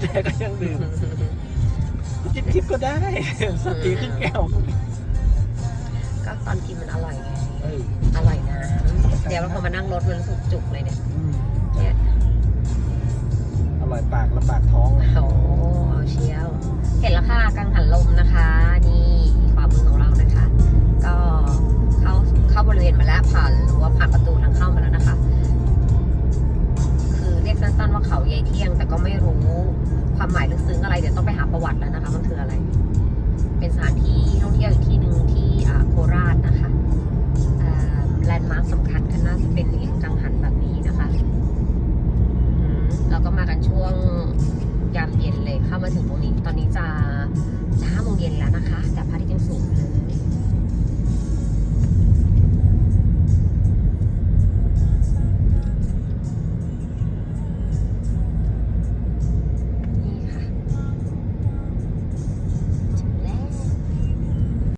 แต่ก็ยังดื่มจิบจิบๆก็ได้ สตีครึ่งแก้วก็ตอนกินมันอร่อยไงเอ้ยอร่อยนะ เดี๋ยวพอมานั่งรถมันรู้สึกจุกเลยเนี่ยอืมเนี่ยอร่อยปากลำบากท้องโอ้เอาเชียว เห็นราคากังหันลมนะคะ นี่ขวามือของเรานะคะ ก็เข้าเข้าบริเวณมาแล้วผ่านหรือว่าผ่านประ ยายเที่ยง แต่ก็ไม่รู้ความหมายลึกซึ้งอะไร เดี๋ยวต้องไปหาประวัติแล้วนะคะ มันคืออะไร เป็นสถานที่ท่องเที่ยวอีกที่หนึ่งที่โคราชนะคะแลนด์มาร์คสำคัญก็น่าจะเป็นเองกังหันแบบนี้นะคะ แล้วก็มากันช่วง